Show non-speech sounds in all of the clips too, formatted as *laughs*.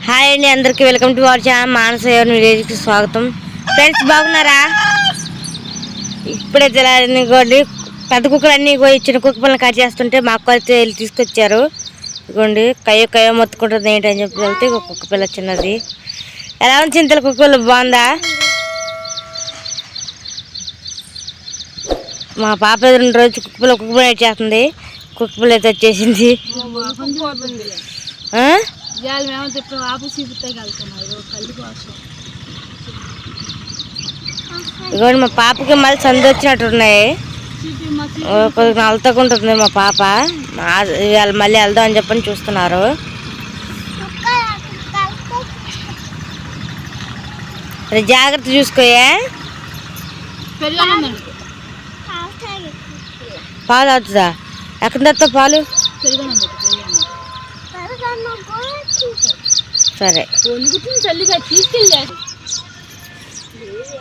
Hi అండి అందరికీ welcome to our channel Manasa విలేజ్కి స్వాగతం. ఫ్రెండ్స్ బాగున్నారా? ఇప్పుడే ఇదిగోండి పెద్ద కుక్కలు అన్నీ పోయి చిన్న కుక్క పిల్లలు కట్ చేస్తుంటే మా అక్క అయితే వెళ్ళి తీసుకొచ్చారు. ఇదిగోండి కయ్యో కయ్యో మొత్తుకుంటుంది ఏంటని చెప్పి వెళ్తే ఒక కుక్క పిల్ల చిన్నది. ఎలా ఉంది చింతల కుక్క పిల్ల? బాగుందా? మా పాప ఎదురు రోజు కుక్క పిల్ల కుక్క పిల్ల చేస్తుంది కుక్క పిల్ల అయితే వచ్చేసింది? ఇవాళ మేము చెప్పిన ఆపు చూపుతాయి వెళ్తున్నారు కళ్ళు కోసం. ఇదిగోండి మా పాపకి మళ్ళీ సంది వచ్చినట్టు ఉన్నాయి. కొద్దిగా నలుతకుంటుంది మా పాప. ఇవాళ మళ్ళీ వెళ్దాం అని చెప్పని చూస్తున్నారు. జాగ్రత్త చూసుకోయే. పాలు అవుతుందా ఎక్కడ పాలు? సరే.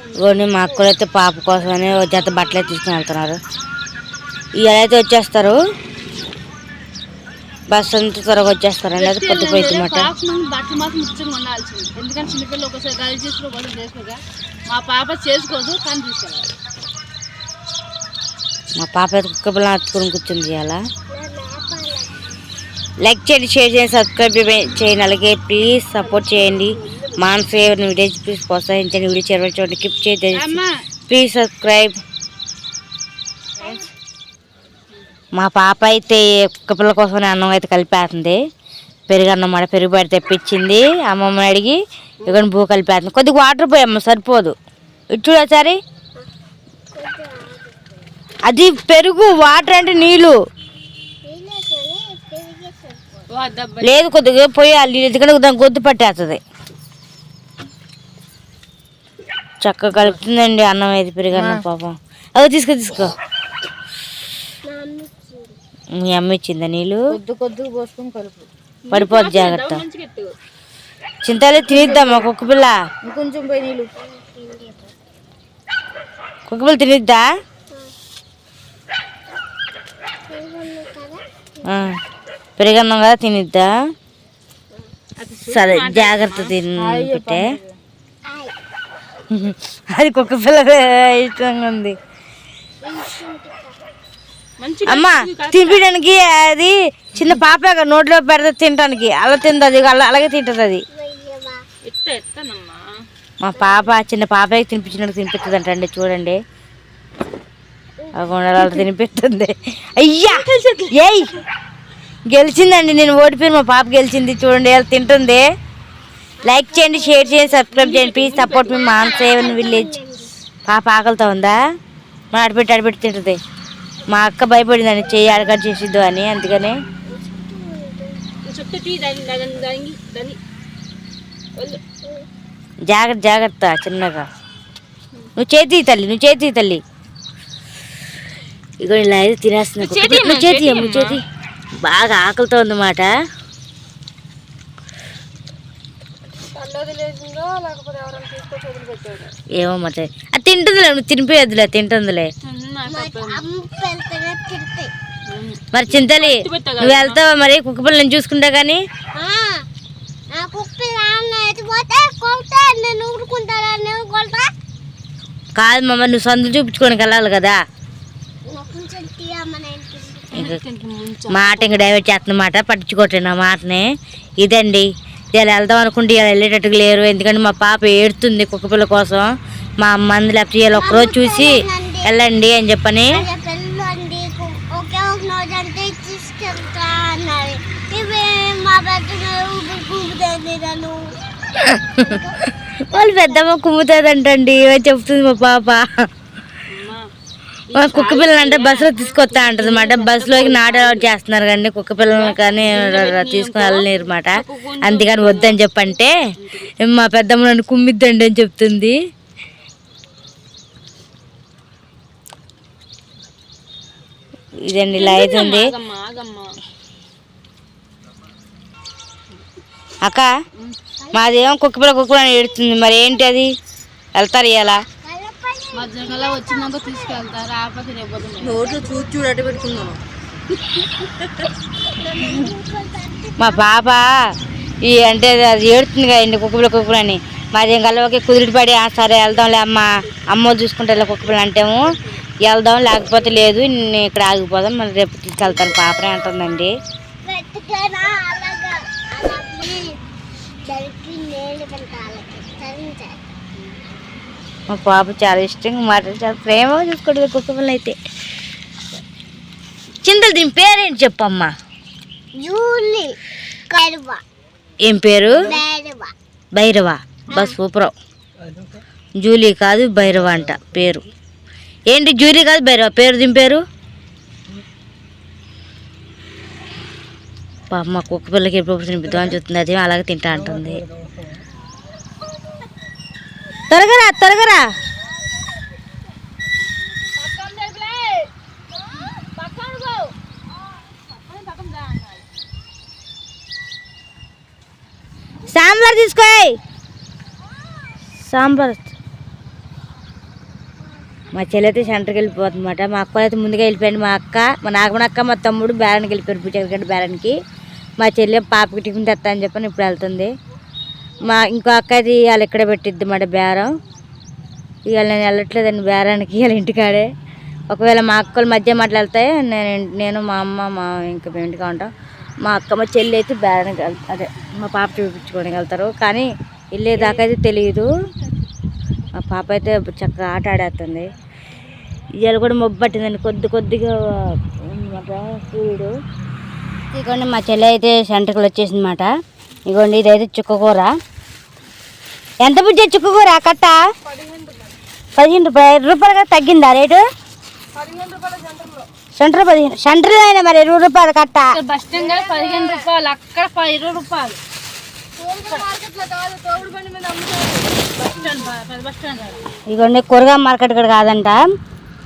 ఇదిగోండి మా అక్కడైతే పాప కోసమని ఓ జత బట్టలు తీసుకుని వెళ్తున్నారు. ఇవాళ అయితే వచ్చేస్తారు. బస్సు అంతా త్వరగా వచ్చేస్తారండి అది పొద్దుపోయింది మనం బట్టలు మాత్రం ముచ్చంగా ఉండాల్సింది ఎందుకంటే చిన్నపిల్లలు ఒకసారి కలిసి చేసుకో ఒకసారి చేసుకోగా మా పాప చేసుకోదు కానీ తీసుకెళ్ళాలి. మా పాప అయితే కుక్క పిల్ల కూర్చుంది ఇవాళ లైక్ చేయండి షేర్ చేయండి సబ్స్క్రైబ్ చేయండి. అలాగే ప్లీజ్ సపోర్ట్ చేయండి. మాన్ ఫేవర్ వీడియోస్ ప్లీజ్ ప్రోత్సహించండి. వీడియో చేరవచ్చు చూడండి. కిప్ చేయండి. ప్లీజ్ సబ్స్క్రైబ్ మా పాప అయితే కుక్క పిల్ల కోసం అన్నం అయితే కలిపేస్తుంది. పెరుగు అన్నం మాట పెరుగు పడి తెప్పించింది. అమ్మమ్మని అడిగి ఇక్కడ భూ కలిపేస్తుంది. కొద్దిగా వాటర్ పోయమ్మ సరిపోదు. ఇటు చూడు ఒకసారి. అది పెరుగు వాటర్ అంటే నీళ్ళు. లేదు కొద్దిగా పోయాలి ఎందుకంటే దాని గొద్దు పట్టేస్తుంది చక్కగా కలుపుతుందండి అన్నం అయితే పెరుగు అన్నం పాపం. అదో తీసుకో తీసుకో. మీ అమ్మ ఇచ్చిందా. నీళ్ళు? కొద్ది కొద్దిగా పోసుకొని కలుపు. పడిపోద్ది జాగ్రత్త. చింతలే తినిద్దామా కుక్క పిల్ల. ఇంకొంచెం పోయి నీళ్ళు. కుక్క పిల్ల తినిద్దా? పెరుగన్నం కదా తినిద్దా? సరే జాగ్రత్త తిని పెట్టే అది కుక్క పిల్ల ఇష్టంగా ఉంది. అమ్మా తినిపించడానికి అది చిన్న పాప నోట్లో పెడితే తినడానికి అలా తింటుంది అలా అలాగే తింటుంది అది. మా పాప చిన్న పాపకి తినిపించినట్టు తినిపిస్తుంది అంటండి చూడండి అలా తినిపిస్తుంది అయ్యా! ఏయ్! గెలిచిందండి నేను ఓడిపోయిన మా పాప గెలిచింది. చూడండి అలా తింటుంది. లైక్ చేయండి షేర్ చేయండి సబ్స్క్రైబ్ చేయండి. ప్లీజ్ సపోర్ట్ మీ మాన్ సేవన్ విలేజ్ పాప ఆకలితో ఉందా? మా అడపెట్టి అడపెట్టి తింటుంది. మా అక్క భయపడిందండి చేయి అడగడు చేసిద్దు అని అందుకని. జాగ్రత్త జాగ్రత్త చిన్నగా. నువ్వు చేతి తల్లి నువ్వు చేతి తల్లి. ఇగో ఇలా అయితే తినేస్తున్నా నువ్వు చేతి నువ్వు చేతి బాగా ఆకలితో ఉందన్నమాట. ఏమో మరి అది తింటుందిలే నువ్వు తినిపోయేదిలే తింటుందిలే. మరి చింతలి నువ్వు వెళ్తావా మరి కుక్క పిల్లని చూసుకుంటా కానీ కాదు మమ్మ నువ్వు సందులు చూపించుకోనికి వెళ్ళాలి కదా. మాట ఇంకా డైవర్ట్ చేస్తున్నమాట పట్టించుకోవట్లే నా మాటని. ఇదండి ఇలా వెళ్దాం అనుకుంటే ఇలా వెళ్ళేటట్టుగా లేరు. ఎందుకంటే మా పాప ఏడుతుంది కుక్క పిల్ల కోసం. మా అమ్మ అంది లేకపోతే ఇలా ఒక్కరోజు చూసి వెళ్ళండి అని చెప్పని. *laughs* వాళ్ళు పెద్దమ్మ కుమ్ముతుందంటండి చెప్తుంది మా పాప. కుక్క పిల్లలు అంటే బస్సులో తీసుకొస్తా అంటది అనమాట బస్సులోకి అలౌట్ చేస్తున్నారు కానీ కుక్క పిల్లలు కానీ తీసుకుని వెళ్ళలేరు అనమాట అందుకని వద్దని చెప్పంటే మా పెద్దమ్మ నన్ను కుమ్మిద్దండి అని చెప్తుంది. ఇదండి ఇలా అవుతుంది అక్క మాదేమో కుక్క పిల్ల కుక్క పిల్ల ఏడుతుంది మరి ఏంటి అది? వెళ్తారు ఇలా మధ్యలో వచ్చినాక తీసుకెళ్తారు? ఆపతి రేపు నోట్లో చూసి చూడట్టు పెట్టుకున్నాను మా పాప ఈ అంటే అది ఏడుతుంది కదండి కుక్కపిల్ల కుక్కపిల్ల అని మరి గలవకి కుదిరి పడి "ఆ, సరే వెళ్దాంలే అమ్మ. అమ్మ చూసుకుంటే కుక్కపిల్ల అంటేమో. వెళ్దాం లేకపోతే లేదు నేను ఇక్కడ ఆగిపోదాం మరి రేపు తీసుకెళ్తాను. పాపనే అంటుందండి వెతుకనా అలాగా అలా ప్లీజ్ దానికి నేను పెట్టాలి సరే మా పాప చాలా ఇష్టంగా మాట చాలా ప్రేమగా చూసుకుంటుంది కుక్కపిల్ల అయితే. చింతలు దీని పేరేంటి చెప్పమ్మా? జూలీ ఏం పేరు? Bhairava bus super. జూలీ కాదు భైరవ అంట పేరు. ఏంటి జూలీ కాదు భైరవ పేరు దీని పేరు? పాప మా కుక్క పిల్లకి ఎప్పుడు తినిపిద్దామని చూస్తుంది అది అలాగే తింటా అంటుంది. త్వరగా రా సాంబార్ తీసుకో సాంబార్ మా చెల్లి అయితే సెంటర్కి వెళ్ళిపోతుందన్నమాట. మా అక్క అయితే ముందుగా వెళ్ళిపోయింది. మా అక్క మా నాగమణ అక్క మా తమ్ముడు బేరానికి వెళ్ళిపోయారు. పూజగడ్డ బేరానికి మా చెల్లి పాపకి టిఫిన్ తెస్తా అని చెప్పని ఇప్పుడు వెళ్తుంది. మా ఇంకో అక్కది వాళ్ళు ఇక్కడే పెట్టిద్ది మాట బేరం? ఇవాళ నేను వెళ్ళట్లేదండి బేరానికి ఇవాళ ఇంటికాడే. ఒకవేళ మా అక్కలు మధ్య మాట్లాడితే నేను నేను మా అమ్మ మా ఇంకా మేము ఇంటికా ఉంటాం. మా అక్క మా చెల్లి అయితే బేరానికి అదే మా పాప చూపించుకోవడానికి వెళ్తారు. కానీ వెళ్ళేదాకా అయితే తెలియదు. మా పాప అయితే చక్కగా ఆట ఆడేస్తుంది ఇవాళ కూడా మొబ్బు పట్టిందండి. కొద్ది కొద్దిగా ఉందన్నమాట సూర్యుడు ఇదిగోండి మా చెల్లి అయితే సెంటర్కి వచ్చేసిందన్నమాట ఇదిగోండి ఇదైతే చుక్కకూర ఎంత బుజ్జి చుక్కకూర కట్ట? పదిహేను రూపాయలు రూపాయలు కదా తగ్గిందా రేటు? సెంటర్ పదిహేను సెంటర్లో అయినా మరి ఇరవై రూపాయలు కట్ట? ఇక్కడ పదిహేను రూపాయలు. అక్కడ ఇరవై రూపాయలు. ఇదిగోండి కూరగాయ మార్కెట్ కూడా కాదంట.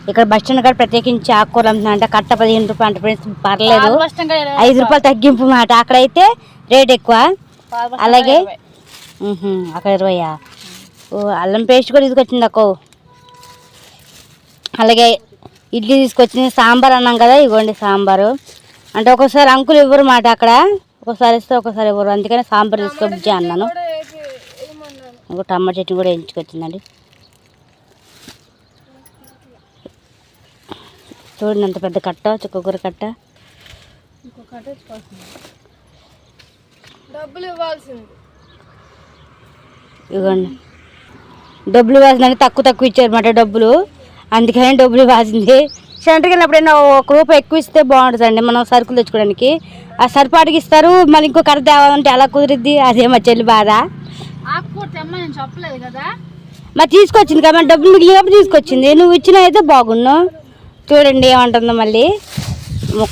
ఇక్కడ బస్ స్టాండ్ కాడ ప్రత్యేకించి ఆకుకూరలు అమ్ముతున్నారంట. కట్ట పదిహేను రూపాయలు అంటే ఫ్రెండ్స్ పర్లేదు. ఐదు రూపాయలు తగ్గింపు మాట. అక్కడైతే రేట్ ఎక్కువ. అలాగే? ఇరవై. అక్కడ ఇరవయా? ఓ అల్లం పేస్ట్ కూడా తీసుకొచ్చింది అక్కో. అలాగే ఇడ్లీ తీసుకొచ్చింది. సాంబార్ అన్నాం కదా ఇవ్వండి సాంబారు. అంటే ఒక్కోసారి అంకులు ఇవ్వరు మాట అక్కడ. ఒకసారి ఇస్తే ఒకసారి ఇవ్వరు. అందుకని సాంబార్ తీసుకొచ్చి అన్నాను. ఇంకో టమాటా చట్నీ కూడా వేయించుకొచ్చిందండి. చూడండి ఎంత పెద్ద కట్ట చుక్కకూర కట్ట. ఇవ్వండి. డబ్బులు ఇవ్వాల్సిందని తక్కువ తక్కువ ఇచ్చారన్నమాట డబ్బులు. అందుకని డబ్బులు ఇవ్వాల్సింది. సెంటర్కి వెళ్ళినప్పుడు ఒక రూపాయి ఎక్కువ ఇస్తే బాగుంటుందండి. మనం సరుకులు తెచ్చుకోవడానికి. ఆ సరిపాటికి ఇస్తారు మళ్ళీ ఇంకో కర్ర తేవాలంటే ఎలా కుదిరిద్ది. అదే మా చెల్లి బాధ. చెప్పలేదు కదా? మరి తీసుకొచ్చింది కదా మరి డబ్బులు మిగిలినప్పుడు తీసుకొచ్చింది. నువ్వు ఇచ్చిన అయితే బాగున్నావు. చూడండి ఏమంటుందో మళ్ళీ.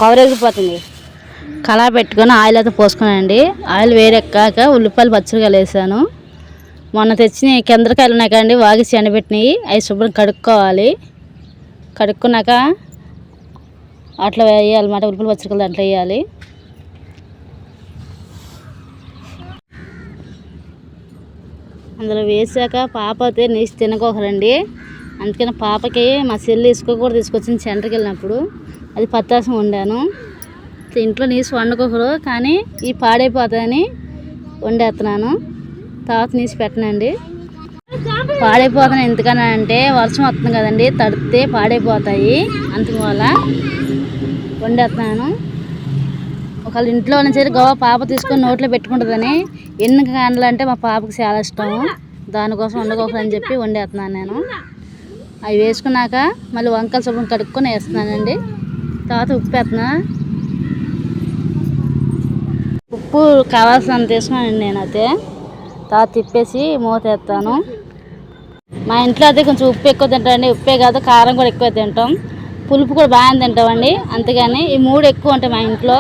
కవరేగిపోతుంది కళా పెట్టుకొని ఆయిల్ అయితే పోసుకున్నానండి. ఆయిల్ వేరెక్కాక ఉల్లిపాయలు పచ్చిమిరకాయలు వేసాను. మొన్న తెచ్చిన కిందకాయలు ఉన్నాయి కదండి వాగిసి ఎండబెట్టినవి అవి శుభ్రం కడుక్కోవాలి. కడుక్కున్నాక అట్లా వేయాలన్నమాట ఉల్లిపాయలు పచ్చిమిరకాయలు అట్లా వేయాలి. అందులో వేసాక పాప అయితే నీసి తినకోకరండి. అందుకని పాపకి మా చెల్లి ఇసుక కూడా తీసుకొచ్చింది సెంటర్కి వెళ్ళినప్పుడు. అది పత్తాసం వండాను. ఇంట్లో నీసు వండుకోకరు కానీ ఈ పాడైపోతాయని వండేస్తున్నాను. తర్వాత నీసి పెట్టనండి. పాడైపోతున్నాయి ఎందుకని అంటే వర్షం వస్తుంది కదండి తడితే పాడైపోతాయి. అందువల్ల వండేస్తున్నాను. ఒకవేళ ఇంట్లో నుంచి గోవా పాప తీసుకొని నోట్లో పెట్టుకుంటుందని ఎన్ని కాండలు అంటే మా పాపకు చాలా ఇష్టం. దానికోసం వండుకోకరని చెప్పి వండేస్తున్నాను నేను. అవి వేసుకున్నాక మళ్ళీ వంకాయ శుభ్రం కడుక్కొని వేస్తున్నానండి. తర్వాత ఉప్పు వేస్తున్నా. ఉప్పు కావాల్సినంత తీసుకున్నాను నేనైతే తర్వాత తిప్పేసి మూతేస్తాను మా ఇంట్లో అయితే కొంచెం ఉప్పు ఎక్కువ తింటామండి. ఉప్పే కాదు కారం కూడా ఎక్కువ తింటాం. పులుపు కూడా బాగా తింటామండి. అంతేగాని ఈ మూడు ఎక్కువ ఉంటాయి మా ఇంట్లో.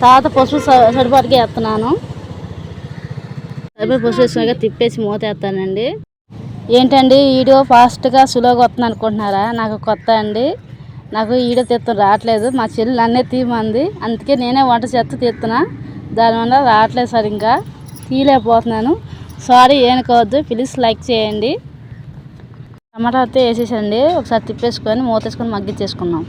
తర్వాత పసుపు స- సరిపాటుగా వేస్తున్నాను. సరిపడి పసుపు వేసినాక తిప్పేసి మూతేస్తానండి ఏంటండి వీడియో ఫాస్ట్గా సులువుగా వస్తుంది అనుకుంటున్నారా నాకు కొత్త అండి. నాకు ఈడ తీస్తాం రావట్లేదు. మా చెల్లి నన్నే తీయమంది. అందుకే నేనే వంట చేస్తూ తీస్తున్నా దానివల్ల రావట్లేదు సరిగ్గా తీయలేకపోతున్నాను. సారీ ఏనుకోవద్దు. ప్లీజ్ లైక్ చేయండి. టమాటా అయితే వేసేసండి. ఒకసారి తిప్పేసుకొని మూత వేసుకొని మగ్గిచ్చేసుకున్నాం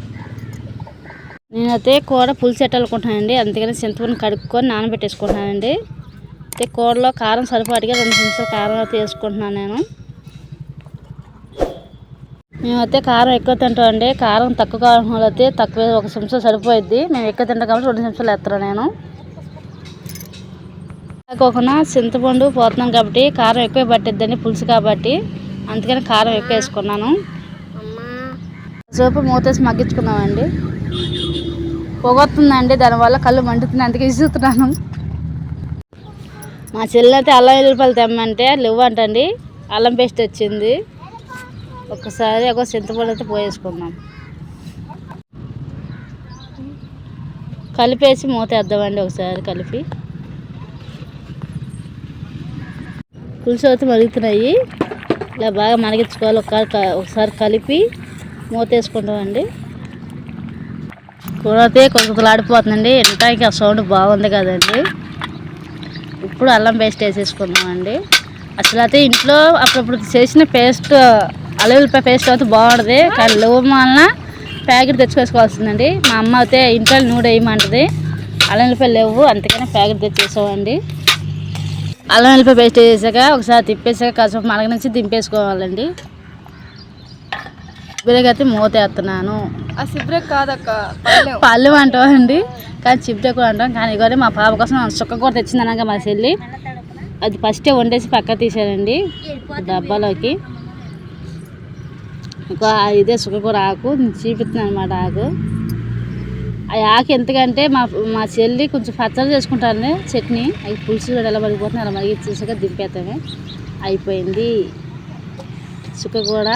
నేనైతే కూర పులుసు పెట్టాలనుకుంటున్నానండి. అందుకని చింతపండు కడుక్కొని నానబెట్టేసుకుంటున్నానండి. అయితే కూరలో కారం సరిపాటుగా రెండు నిమిషాలు కారం అయితే వేసుకుంటున్నాను నేను. మేమైతే కారం ఎక్కువ తింటామండి. కారం తక్కువ కారం వాళ్ళు అయితే తక్కువ ఒక చెంచా సరిపోయిద్ది. మేము ఎక్కువ తింటాం కాబట్టి రెండు చెంచాలు వేస్తాను నేను. కాకుండా చింతపండు పోతున్నాం కాబట్టి కారం ఎక్కువ పట్టిద్దండి పులుసు కాబట్టి. అందుకని కారం ఎక్కువ వేసుకున్నాను. సేపు మూతేసి మగ్గించుకున్నామండి పొగొస్తుందండి దానివల్ల కళ్ళు మండుతుంది అందుకే ఇస్తున్నాను మా చెల్లి అయితే అల్లం వెల్లుల్లిపాయలు తెమ్మంటే లేవంటండి అల్లం పేస్ట్ వచ్చింది. ఒక్కసారి ఒక చింతపండు అయితే పోయేసుకుందాం. కలిపేసి మూతేద్దామండి ఒకసారి కలిపి. పులుసు అయితే మరుగుతున్నాయి. ఇలా బాగా మరిగించుకోవాలి. ఒకసారి ఒకసారి కలిపి మూత వేసుకుంటామండి కూర అయితే కొడుకులాడిపోతుందండి ఎంటానికి ఆ సౌండ్ బాగుంది కదండి. ఇప్పుడు అల్లం పేస్ట్ వేసేసుకున్నామండి అసలు అయితే ఇంట్లో అప్పుడప్పుడు చేసిన పేస్ట్ అల్లం వెల్లిపాయ పేస్ట్ అయితే బాగుంటుంది. కానీ లేవు వలన ప్యాకెట్ తెచ్చుకోవాల్సిందండి. మా అమ్మ అయితే ఇంట్లో నూనె వేయమంటది. అల్లం వెల్లిపాయలు లేవు అందుకని ప్యాకెట్ తెచ్చేసామండి. అల్లం వెల్లిపాయ పేస్ట్ వేసాక ఒకసారి తిప్పేసాక కాసేపు నుంచి దింపేసుకోవాలండి. బిరగతి మూత వేస్తున్నాను. ఆ సిబ్రెక్ కాదక్క పళ్ళు. అంటామండి. కానీ కూడా అంటాం. కానీ ఇగోరే మా పాప కోసం చుక్క కూర తెచ్చింది అనగా మా చెల్లి. అది ఫస్టే వండేసి పక్క తీసానండి డబ్బాలోకి. ఒక ఇదే చుక్క ఆకు చూపిస్తున్నాను అనమాట ఆకు. ఆ ఆకు ఎందుకంటే మా మా చెల్లి కొంచెం పచ్చడి చేసుకుంటాను చట్నీ. అవి పులుసు కూడా ఎలా మరిగిపోతుంది అలా మరిగించేసాక దింపేతామే అయిపోయింది. చుక్క కూర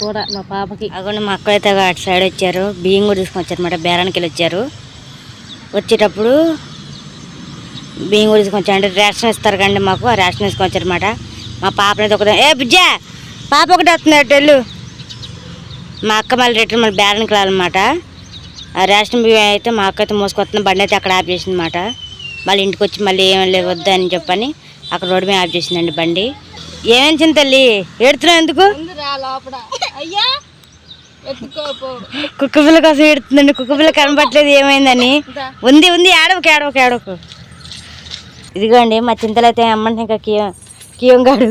కూర మా పాపకి. అక్కడ మా అక్క అయితే అటు సైడ్ వచ్చారు. బియ్యం కూడా తీసుకొని వచ్చారు అనమాట బేరానికి వెళ్ళి వచ్చారు వచ్చేటప్పుడు బియ్యం కూడా తీసుకొని వచ్చారు అంటే రేషన్ ఇస్తారు కండి మాకు ఆ రేషన్ తీసుకొని వచ్చారు అనమాట మా పాపనైతే ఒకటే ఏ బుజ్జా పాప ఒకటి వస్తుంది అటు వెళ్ళు. మా అక్క మళ్ళీ రిటర్న్ మళ్ళీ బేరానికి రాలన్నమాట ఆ రేషన్ బియ్యం అయితే మా అక్క అయితే మోసుకొస్తున్న బండి అయితే అక్కడ ఆపేసింది అనమాట మళ్ళీ ఇంటికి వచ్చి మళ్ళీ ఏం లేదు వద్దని చెప్పని అక్కడ రోడ్డు మీద ఆఫ్ చేసిందండి బండి. ఏమేం చింత తల్లి? ఏడుతున్నావు ఎందుకు? కుక్క పిల్ల కోసం ఎడుతుందండి కుక్క పిల్ల కనపట్లేదు ఏమైందని. ఉంది ఉంది ఏడవకు ఏడవకు ఏడవకు. ఇదిగోండి మా చింతలు అయితే అమ్మంటే ఇంకా కియం కియంగాడు.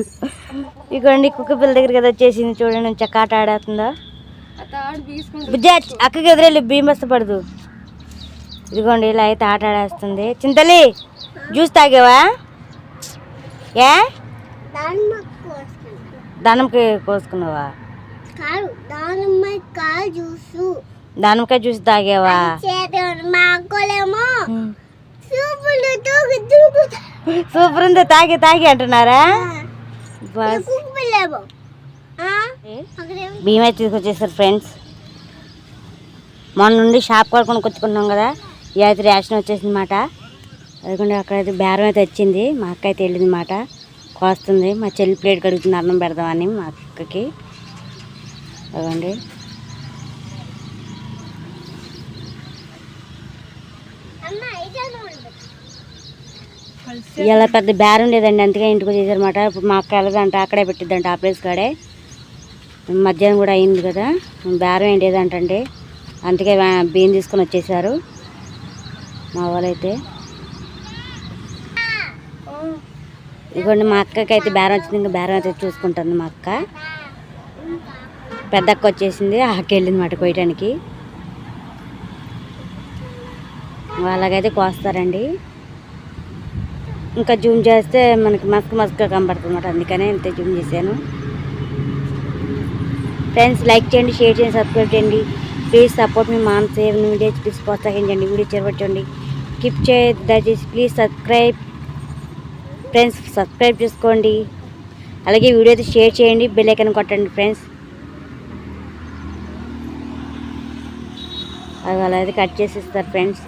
ఇదిగోండి కుక్క పిల్ల దగ్గరికి కదా వచ్చేసింది చూడండి చక్క ఆట ఆడుతుందో బుజ్జా అక్కకి ఎదురెళ్ళి బస్త పడదు. ఇదిగోండి ఇలా అయితే ఆట ఆడేస్తుంది. చింతలి జ్యూస్ తాగావా? ఏ? దానంకి కోసుకున్నావా? దానిమ్మకాయ జ్యూస్. తాగావా? సూపర్ ఉంది తాగి తాగి అంటున్నారా? బస్ బియ్యం అయితే తీసుకొచ్చేసారు ఫ్రెండ్స్ మొన్న నుండి షాప్ కూడా కొనుక్కొచ్చుకున్నాం కదా. ఈ అయితే రేషన్ వచ్చేసింది మాట అదిగోండి అక్కడైతే బేరం అయితే వచ్చింది. మా అక్క అయితే వెళ్ళింది మాట కోస్తుంది. మా చెల్లి ప్లేట్ కడుగుతుంది అన్నం పెడదామని మా అక్కకి. అదిగోండి. ఇలా పెద్ద బేరం లేదండి. అందుకే ఇంటికి వచ్చేసారన్నమాట. ఇప్పుడు మా అక్క వెళ్ళదంట అక్కడే పెట్టిద్దంట ఆ ప్లేస్ కాడే. మధ్యాహ్నం కూడా అయింది కదా. బేరం ఏం లేదంటండి. అందుకే బియ్యం తీసుకొని వచ్చేసారు. మా వాళ్ళైతే. ఇదిగోండి మా అక్కకి అయితే బేరం వచ్చింది. ఇంకా బేరం అయితే చూసుకుంటుంది మా అక్క. పెద్ద అక్క వచ్చేసింది. ఆకెళ్ళింది మాట కొయ్యడానికి వాళ్ళకైతే కోస్తారండి. ఇంకా జూమ్ చేస్తే మనకి మస్క్ మస్క్గా కనబడుతుంది అనమాట అందుకనే ఇంత జూమ్ చేశాను. ఫ్రెండ్స్ లైక్ చేయండి షేర్ చేయండి సబ్స్క్రైబ్ చేయండి. ప్లీజ్ సపోర్ట్ మీ మామ్ సేవ్ వీడియోస్ ప్లీజ్ ప్రోత్సహించండి. వీడియో చేరవచ్చండి కీప్ చే దయచేసి ప్లీజ్ సబ్స్క్రైబ్. ఫ్రెండ్స్ సబ్స్క్రైబ్ చేసుకోండి. అలాగే వీడియో అయితే షేర్ చేయండి బెల్ కొట్టండి ఫ్రెండ్స్. అది అలా అయితే కట్ చేసి ఇస్తారు ఫ్రెండ్స్.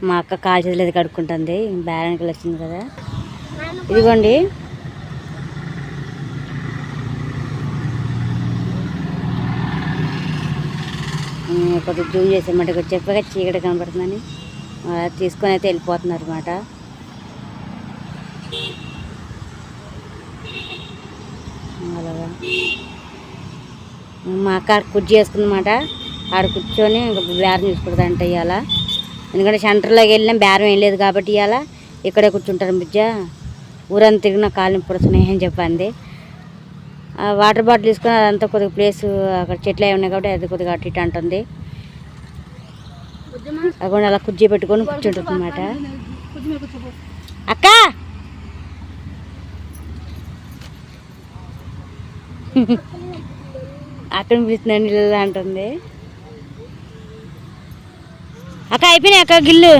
మా అక్క కాల్ చేతులు అది కడుక్కుంటుంది. బేరానికి వచ్చింది కదా. ఇదిగోండి. ఉమ్, కొద్దిగా జూమ్ చేసామంటే ఇక్కడ చెప్పగా చీకటి కనబడుతుందని తీసుకొని అయితే వెళ్ళిపోతున్నారు అనమాట అలాగా. మా అక్క ఆడ కుర్చీ వేసుకుందన్నమాట. ఆడ కూర్చొని ఇంకా బేరం అంటే ఇవాళ ఎందుకంటే సెంటర్లోకి వెళ్ళినా బేరం ఏం లేదు కాబట్టి ఇవాళ ఇక్కడే కూర్చుంటారు బుజ్జ. ఊరంతా తిరిగిన కాళ్ళు పుడుతున్నాయి అని చెప్పింది. ఆ వాటర్ బాటిల్ తీసుకొని అదంతా కొద్దిగా ప్లేస్ అక్కడ చెట్లు అవి ఉన్నాయి కాబట్టి అది కొద్దిగా అటు ఇటు అంటుంది. అక్కడ అలా కుర్చీ పెట్టుకొని కూర్చుంటుంది అనమాట అక్క! అక్కడ పిలుస్తున్నాను నీళ్ళు అంటుంది. అక్క అయిపోయినాయి అక్క గిల్లు.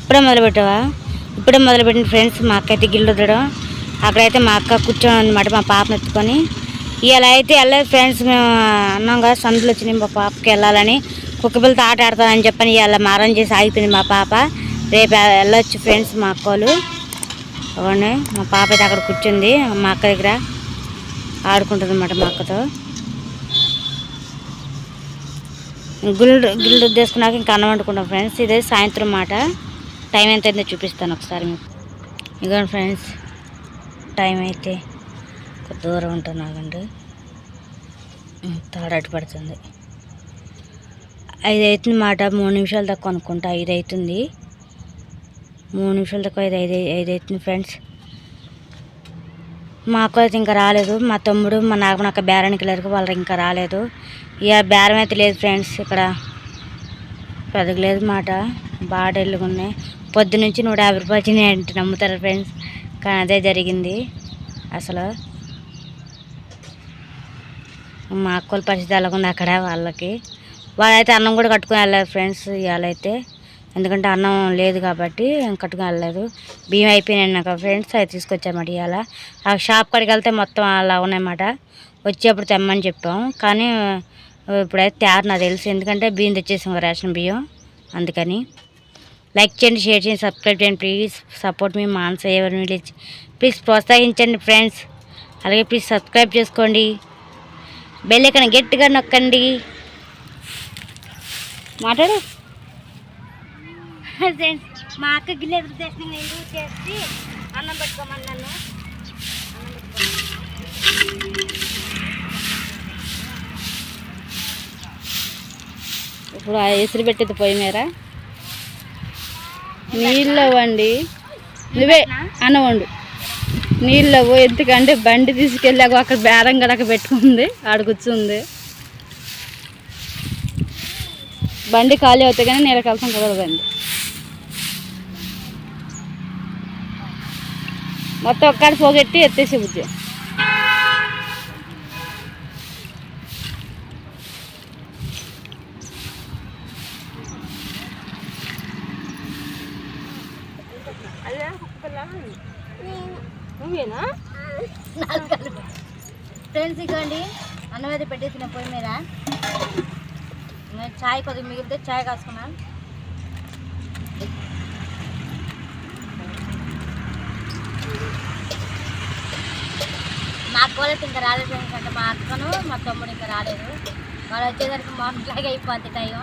ఇప్పుడే మొదలుపెట్టావా? ఇప్పుడే మొదలుపెట్టిన ఫ్రెండ్స్ మా అక్క అయితే గిల్లు వద్దడం అక్కడైతే మా అక్క కూర్చొని అనమాట మా పాపను ఎత్తుకొని. ఇవాళ అయితే వెళ్ళలేదు ఫ్రెండ్స్ మేము అన్నాం కదా సందులు వచ్చినాయి మా పాపకి వెళ్ళాలని. కుక్కపిల్లతో ఆట ఆడతానని చెప్పని ఇలా మారం చేసి ఆగిపోయింది మా పాప. రేపు వెళ్ళొచ్చు ఫ్రెండ్స్ మా అక్కలు. అవును మా పాప అయితే అక్కడ కూర్చుంది మా అక్క దగ్గర ఆడుకుంటుంది అన్నమాట మా అక్కతో. గుళ్ళు గుళ్ళు తీసుకున్నాక ఇంకా అన్నం వండుకుంటాం ఫ్రెండ్స్. ఇదే సాయంత్రం మాట. టైం ఎంత అయిందో చూపిస్తాను ఒకసారి మీకు. ఇదిగోండి ఫ్రెండ్స్ టైం అయితే కొద్ది దూరం ఉంటుంది నాకండి తాడాటి పడుతుంది. ఐదు అవుతుంది మాట. మూడు నిమిషాలు తక్కువ అనుకుంటా ఐదు అవుతుంది. మూడు నిమిషాలు తక్కువ ఐదు ఐదు ఐదు అవుతుంది ఫ్రెండ్స్. మా అక్క అయితే ఇంకా రాలేదు. మా తమ్ముడు మా నాగమనక్క బేరానికి వెళ్ళారు వాళ్ళు ఇంకా రాలేదు. ఇక బేరం అయితే లేదు ఫ్రెండ్స్ ఇక్కడ. పెదగలేదు మాట బాగా ఉన్నాయి. పొద్దు నుంచి నూట యాభై రూపాయలు వచ్చినాయి అంటే నమ్ముతారు ఫ్రెండ్స్? కానీ అదే జరిగింది. అసలు మా అక్కల పరిస్థితి ఎలాగుంది అక్కడ వాళ్ళకి? వాళ్ళైతే అన్నం కూడా కట్టుకుని వెళ్ళారు ఫ్రెండ్స్ ఇవాళ అయితే ఎందుకంటే అన్నం లేదు కాబట్టి కట్టుకుని వెళ్ళలేదు. బియ్యం అయిపోయినాయి నాకు ఫ్రెండ్స్ అవి తీసుకొచ్చామాట ఇవాళ ఆ షాప్ కాడికి వెళ్తే మొత్తం అలా ఉన్నాయన్నమాట. వచ్చేప్పుడు తెమ్మని చెప్పాం. కానీ ఇప్పుడైతే తేరు నాకు తెలుసు. ఎందుకంటే బియ్యం తెచ్చేసాం రేషన్ బియ్యం. అందుకని. లైక్ చేయండి షేర్ చేయండి సబ్స్క్రైబ్ చేయండి. ప్లీజ్ సపోర్ట్ మీ మాన్స్ ఎవరి విలేజ్ ప్లీజ్ ప్రోత్సహించండి ఫ్రెండ్స్. అలాగే ప్లీజ్ సబ్స్క్రైబ్ చేసుకోండి. బెల్ ఐకాన్ గట్టిగా నొక్కండి. మాట్లాడు. ఫ్రెండ్స్ మా అక్క గిన్నె ఎదురు చేసిన ఎందుకు చేసి అన్నం పెట్టుకోమన్నాను. ఇప్పుడు ఆ ఎసురు పెట్టేది పోయి మేరా? నీళ్ళు వండి నువ్వే అన్న వండు. నీళ్ళవు ఎందుకంటే బండి తీసుకెళ్ళాక అక్కడ బేరం గడక పెట్టుకుంది ఆడ కూర్చుంది. బండి ఖాళీ అవుతాయి కానీ నీళ్ళ కలసం కుదరదండి మొత్తం ఒక్కడ పోగెట్టి ఎత్తేసి బుద్ధి నువ్వేనా? ఫ్రెండ్స్ ఇవ్వండి అన్నం అయితే పెట్టేసిన పొయ్యి మీద. చాయ్ కొద్దిగా మిగిలితే చాయ్ కాసుకున్నాను మా అక్క వాళ్ళకి ఇంకా రాలేదు ఫ్రెండ్స్ అంటే మా అక్కను మా తమ్ముడు ఇంకా రాలేదు వాళ్ళు వచ్చేసరికి మార్నింగ్ అయిపోద్ది టైం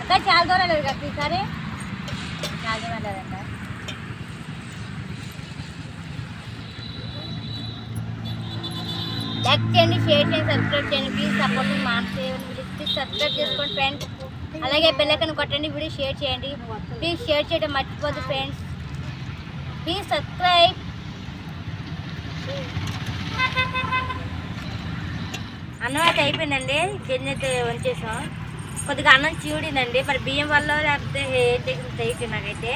అక్క చాలా దూరం లేదు కదా ఈసారి? చాలా దూరం లేదంట లైక్ చేయండి షేర్ చేయండి సబ్స్క్రైబ్ చేయండి. ప్లీజ్ సపోర్ట్ మీ మామ్ ప్లీజ్ సబ్స్క్రైబ్ చేసుకోండి ఫ్రెండ్స్ అలాగే బెల్ కొట్టండి వీడియో షేర్ చేయండి. ప్లీజ్ షేర్ చేయడం మర్చిపోద్దు ఫ్రెండ్స్ ప్లీజ్ సబ్స్క్రైబ్ అన్నం అయితే అయిపోయిందండి. గిన్నె అయితే వంచేసాం. కొద్దిగా అన్నం చీడినండి మరి బియ్యం వల్ల లేకపోతే ఏం తెగింది తెలియదు నాకైతే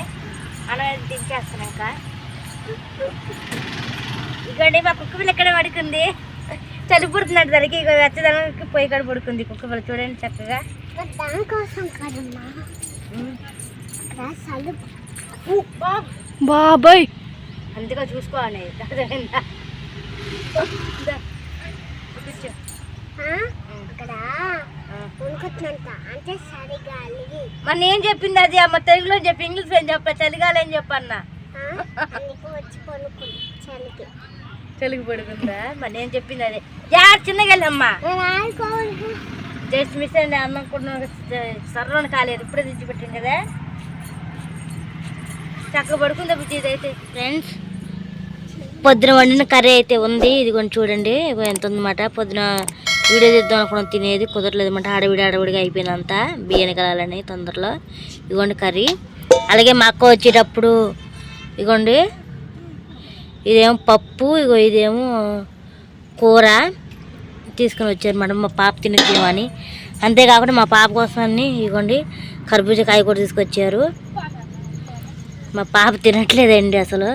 అన్నం అయితే దించేస్తాను ఇంకా. ఇక్కడి మా కుక్క పిల్ల ఎక్కడ పడుకుంది? చలి పుడుతున్నాడు దానికి ఇక వెచ్చదనానికి పోయి కాడ పడుకుంది కుక్క పిల్ల. చూడండి చక్కగా. దానికోసం కదమ్మా. బాబాయ్. అందుగా చూసుకోవాలి *laughs* అర్థమైందా? దా. కూర్చో. ఆ? అక్కడ? అంటే మరి నేను చెప్పింది అది అమ్మ తెలుగులో చెప్పి ఇంగ్లీష్ ఏం చెప్ప చెప్పన్న? అందుకు వచ్చి కొనుక్కుంది చలికి. తెలుగు పడుకుందా? మరి నేను చెప్పింది అదే. యా చిన్నగా వెళ్ళమ్మా నేను ఆడుకోవాలి జస్ట్ మిస్ అండి అన్నం కూడా సర్వని కాలేదు ఇప్పుడే తెచ్చిపెట్టాం కదా. చక్కగా పడుకుందా బుజ్జి ఇదైతే? ఫ్రెండ్స్ పొద్దున వండిన కర్రీ అయితే ఉంది. ఇదిగోండి చూడండి ఇగో ఎంత ఉందన్నమాట. పొద్దున వీడియో తీద్దాం అనుకున్నాం తినేది కుదరలేదు అనమాట ఆడవిడి ఆడవిడిగా అయిపోయిందంతా బియ్యాన్ని కలాలని తొందరలో. ఇదిగోండి కర్రీ. అలాగే మా అక్క వచ్చేటప్పుడు ఇగోండి ఇదేమో పప్పు ఇగో ఇదేమో కూర తీసుకొని వచ్చారు మేడం. మా పాప తినేమని అంతేకాకుండా మా పాప కోసాన్ని ఇగోండి కర్బూజా కాయ కూడా తీసుకొచ్చారు. మా పాప తినట్లేదండి అసలు.